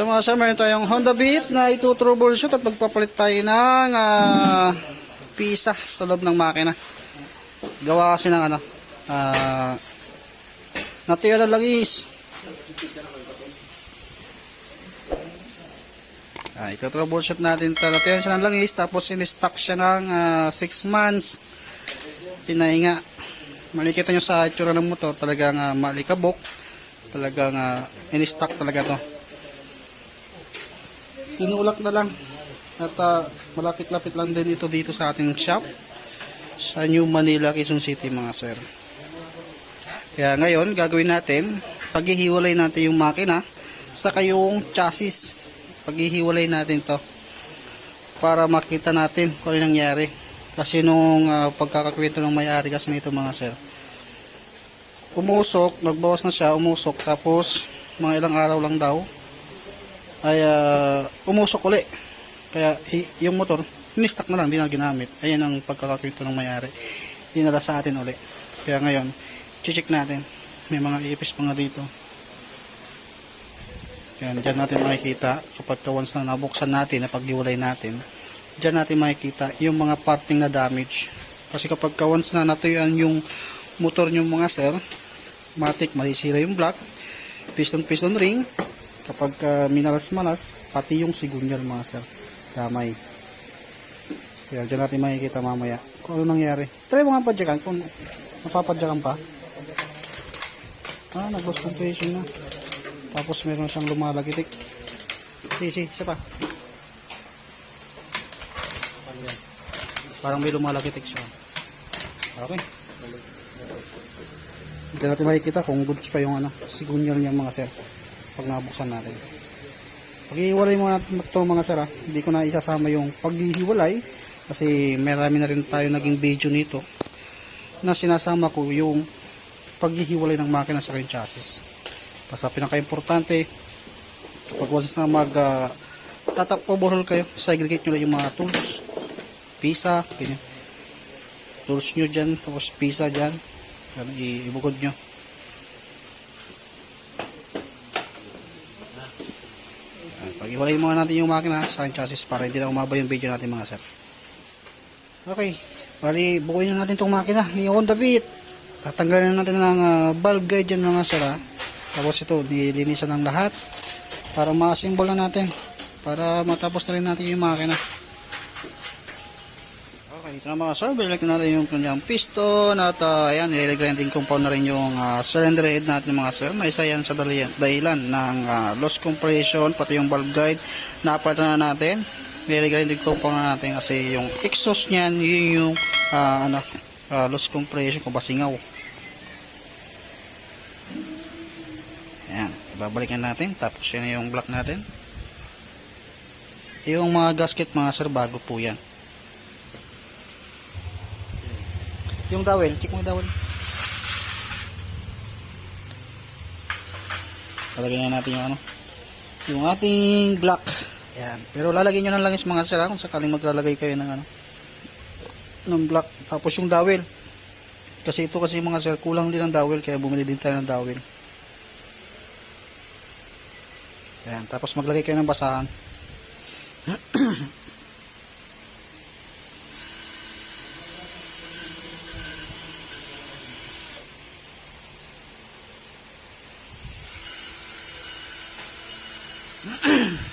Ito mga sir, meron tayong Honda Beat na ito troubleshoot at magpapalit tayo ng ah, pisa sa loob ng makina. Gawa kasi ng ano, ah, natuyo na langis. Ah, ito troubleshoot natin ito. Natuyo siya ng langis tapos in-stock siya ng 6 months. Pinahinga. Malikita nyo sa itsura ng motor, talagang uh, malikabok. Talagang uh, in-stock talaga to tinulak na lang. At uh, malapit-lapit lang din ito dito sa ating shop. Sa New Manila, Quezon City mga sir. Kaya ngayon gagawin natin paghihiwalay natin yung makina saka yung chassis. Paghihiwalay natin to para makita natin kung ano nangyari. Kasi nung uh, pagkakakwento ng may-ari kasi nito mga sir umusok, nagbawas na siya umusok. Tapos mga ilang araw lang daw ay uh, umusok uli. Kaya yung motor, in-stock na lang, hindi na ginamit. Ayan ang pagkakakwento ng mayari. Dinala sa atin uli. Kaya ngayon, check natin. May mga ipis pa nga dito. Yan, dyan natin makikita kapag ka once na nabuksan natin, napaghiwalay natin, dyan natin makikita yung mga parting na damage. Kasi kapag ka once na natuyuan yung motor nyo mga sir, matik masisira yung block, piston-piston ring, kapag uh, minalas-malas, pati yung sigunyal mga sir. Damay. Kaya dyan natin makikita mamaya kung ano nangyari. Try mo nga padyakan kung napapadyakan pa. Ah, nag-loss compression na. Tapos meron siyang lumalagitik. Si, si, siya pa. Parang may lumalagitik siya. Okay. Dito natin makikita kung goods pa yung ano, sigunyal niya mga sir pag nabuksan natin. Pag-ihiwalay mo natin ito mga sir, ah. hindi ko na isasama yung paghihiwalay kasi marami na rin tayo naging video nito na sinasama ko yung paghihiwalay ng makina sa kanyang chassis. Basta pinaka-importante kapag once na mag uh, tatak overhaul kayo, segregate nyo lang yung mga tools, pisa, ganyan. Tools nyo dyan, tapos pisa dyan, ibukod nyo. Pag-iwalay muna natin yung makina sa chassis para hindi na umaba yung video natin mga sir. Okay. Bali, bukuin na natin itong makina. Yung Honda Beat. Tatanggalin na natin ng uh, valve guide yan mga sir. Ha? Tapos ito, nilinisan ng lahat. Para ma-assemble na natin. Para matapos na rin natin yung makina. Okay, ito na mga sir. Balik na natin yung kanyang piston. At uh, ayan, niligrinding compound na rin yung uh, cylinder head natin mga sir. May isa yan sa dahilan, ng uh, loss compression, pati yung valve guide. Napalitan na natin. Niligrinding compound na natin kasi yung exhaust niyan, yun yung uh, ano, uh, loss compression kung basingaw. Ayan, ibabalikan natin. Tapos na yung block natin. Yung mga gasket mga sir, bago po yan. Yung dowel, check mo yung dowel. Talagyan na natin yung ano. Yung ating block. Ayan. Pero lalagyan nyo ng langis mga sila kung sakaling maglalagay kayo ng ano. Ng block. Tapos yung dowel. Kasi ito kasi mga sir, kulang din ang dowel kaya bumili din tayo ng dowel. Ayan. Tapos maglagay kayo ng basahan. Mm-hmm.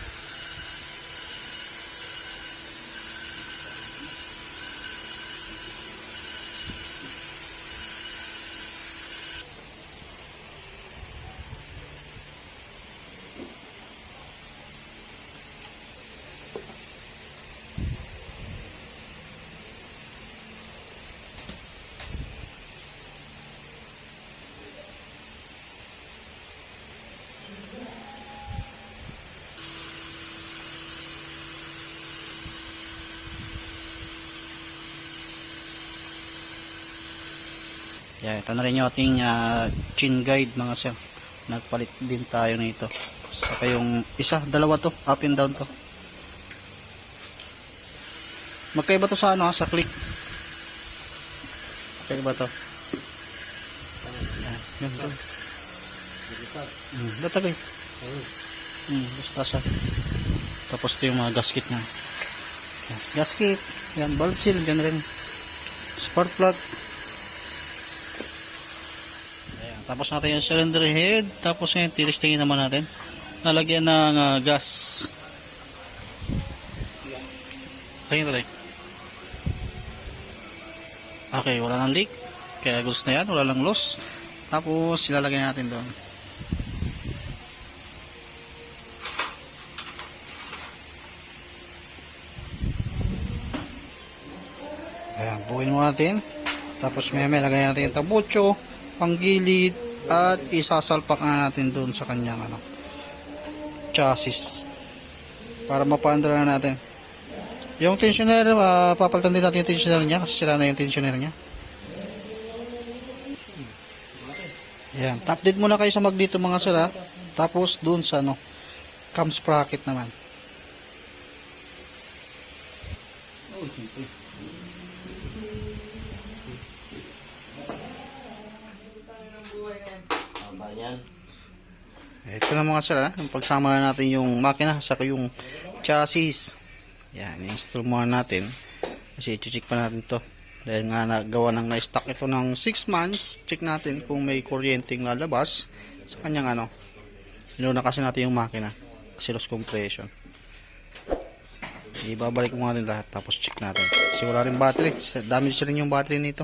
Yeah, ito na rin yung ating uh, chin guide mga sir. Nagpalit din tayo nito. Saka yung isa, dalawa to, up and down to. Magkaiba to sa ano, sa click. Magkaiba to. Yan, yan to. Hmm, datagay. Hmm, basta siya. Tapos ito yung mga gasket niya. Yan, Gasket. Yan, bulb seal. Yan rin. Spark plug. Ayan, tapos natin yung cylinder head. Tapos ngayon, tilistingin naman natin. Lalagyan ng ah, gas. Tingin natin. Okay, wala nang leak. Kaya gusto na yan, wala lang loss. Tapos, ilalagay natin doon. Ayan, buuin mo natin. Tapos may may lagay natin yung tabucho, panggilid, at isasalpak na natin doon sa kanyang ano, chassis. Para mapaandar na natin. Yung tensioner, uh, papalitan din natin yung tensioner niya kasi sira na yung tensioner niya. Ayan, top dead muna kayo sa mag dito mga sira. Tapos doon sa ano, cam sprocket naman. Bayan. Ito na mga sir, ah, yung pagsama na natin yung makina sa yung chassis. Yan, i-install muna natin. Kasi i-check pa natin to. Dahil nga nagawa ng na-stock ito ng 6 months, check natin kung may kuryenteng lalabas sa kanyang ano. Inuna kasi natin yung makina. Kasi loss compression. Ibabalik mo natin lahat tapos check natin. Kasi wala rin battery. Damage rin yung battery nito.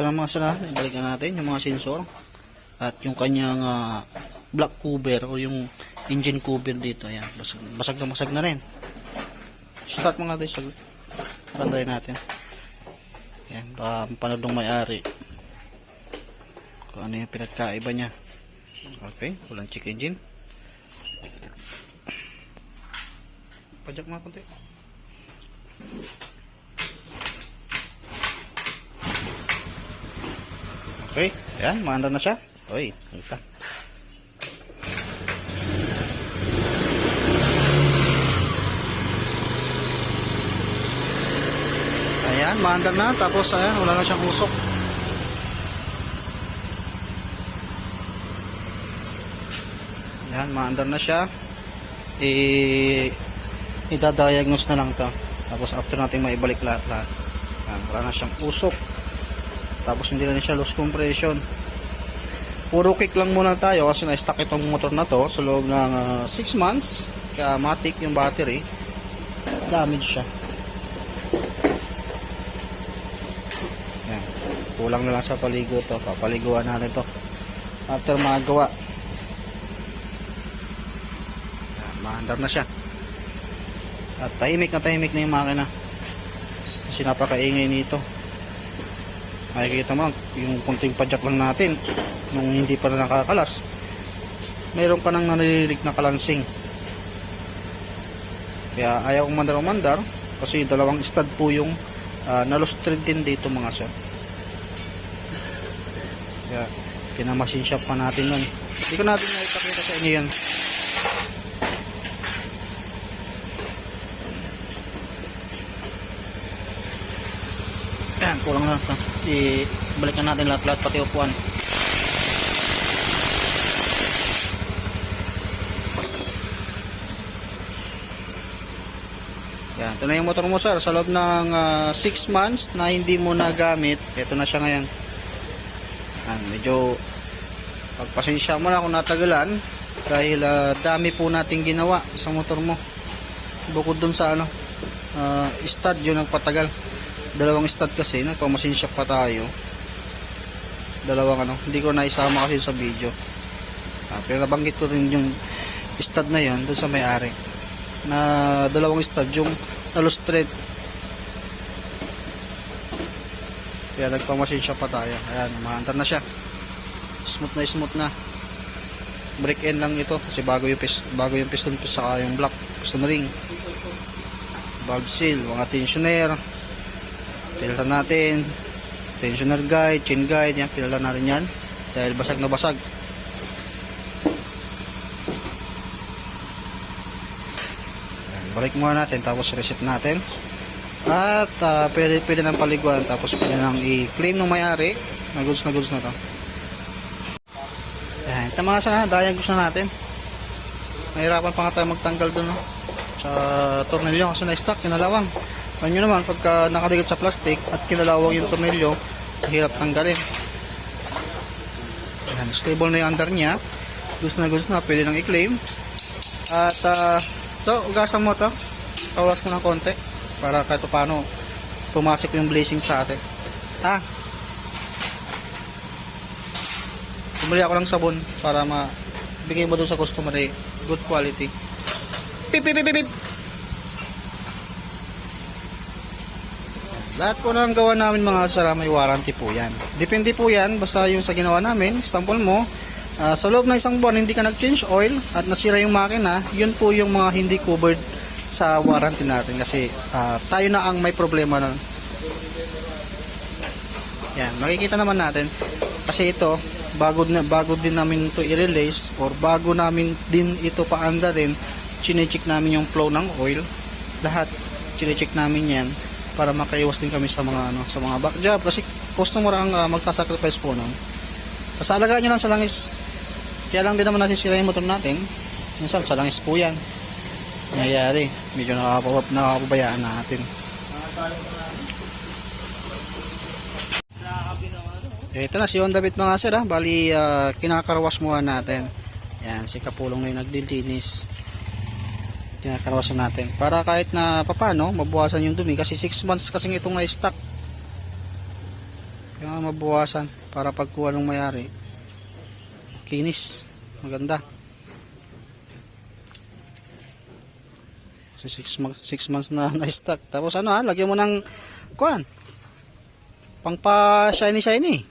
Ito na mga sala, ibalikan natin yung mga sensor at yung kanyang ah, black cover o yung engine cover dito. Ayan, basag, basag na basag na rin. Start mga saglit. Banday natin. Ayan, baka mapanood ng may-ari. Kung ano yung pinagkaiba niya. Okay, walang check engine. Pajak mga konti. Okay, ayan, maandar na siya. Uy, ito. Ayan, maandar na. Tapos, ayan, wala na siyang usok. Ayan, maandar na siya. I idadiagnose na lang to. Tapos, after natin maibalik lahat-lahat. Wala na siyang usok. Tapos hindi na siya loss compression. Puro kick lang muna tayo kasi na-stuck itong motor na to sa loob ng 6 months. Kaya matik yung battery. Damage siya. Yan. Kulang na lang sa paligo to. Papaliguan natin to. After magawa. Yan, maandar na siya. At tahimik na tahimik na yung makina. Kasi napakaingay nito makikita mo yung kunting padyak lang natin nung hindi pa na nakakalas mayroon ka nang nanililig na kalansing. Kaya ayaw umandar umandar kasi dalawang stud po yung uh, nalos thread din dito mga sir. Kaya kinamasin shop pa natin nun. Hindi ko natin naipakita sa inyo yan Ayan, kulang na. I-balikan natin lahat-lahat pati upuan. Yan, ito na yung motor mo sir. Sa loob ng 6 months na hindi mo nagamit, ito na siya ngayon. Yan, medyo pagpasensya mo na kung natagalan dahil ah, dami po nating ginawa sa motor mo. Bukod dun sa ano, uh, stud yun ang patagal dalawang stud kasi nagpamasin shop pa tayo. Dalawang ano hindi ko naisama kasi sa video. Ah, pero nabanggit ko rin yung stud na yon doon sa may-ari. Na dalawang stud yung thread kaya nagpamasin siya pa tayo. Ayan umaandar na siya. Smooth na smooth na. Break end lang ito kasi bago yung pis, bago yung piston saka yung block. Piston ring. Valve seal mga tensioner filter natin. Tensioner guide chain guide yan filter natin yan. Dahil basag na basag. Yan, balik muna natin tapos reset natin. At ah, pwede, pwede nang paliguan tapos pwede nang i-claim ng may-ari. Na goods na goods na to. Yan ito mga sana dahil gusto natin. Nahirapan pa nga tayo magtanggal dun no? sa tornilyo kasi na-stuck kinalawang alam nyo naman pagka nakadikit sa plastic at kinalawang yung tornilyo hirap tanggalin. Yan, stable na yung under niya. Gusto na gusto na pwede nang i-claim. At ah, to ugasan mo to. Tawas mo ng konti para kahit paano pumasok yung blazing sa atin. Ha bumili ako ng sabon para ma bigay mo doon sa customer eh, good quality. Pip pip pip pip, lahat po ng gawa namin mga sara may warranty po yan. Depende po yan basta yung sa ginawa namin sample mo ah, sa loob ng isang buwan hindi ka nag-change oil at nasira yung makina yun po yung mga hindi covered sa warranty natin kasi ah, tayo na ang may problema nun. Yan makikita naman natin. Kasi ito bago na bago din namin ito i-release or bago namin din ito paanda rin chinecheck namin yung flow ng oil. Lahat chinecheck namin yan para makaiwas din kami sa mga ano sa mga back job kasi customer ang uh, magsasacrifice po nun. Basta alagaan nyo lang sa langis kaya lang din naman nasisira yung motor natin. Minsan sa langis po yan. Nangyayari medyo nakakapab- nakakapabayaan natin. Ito na si Honda Beat mga sir ha. bali uh, kinakarwas muna natin. Yan si Kapulong na yung naglilinis kinakarwasan natin. Para kahit na papano mabuwasan yung dumi. Kasi 6 months kasing itong na-stock kaya mabuwasan para pagkuha ng mayari kinis. Maganda. Kasi 6 months, 6 months na na-stock tapos ano ha lagyan mo ng kuan pang pa shiny shiny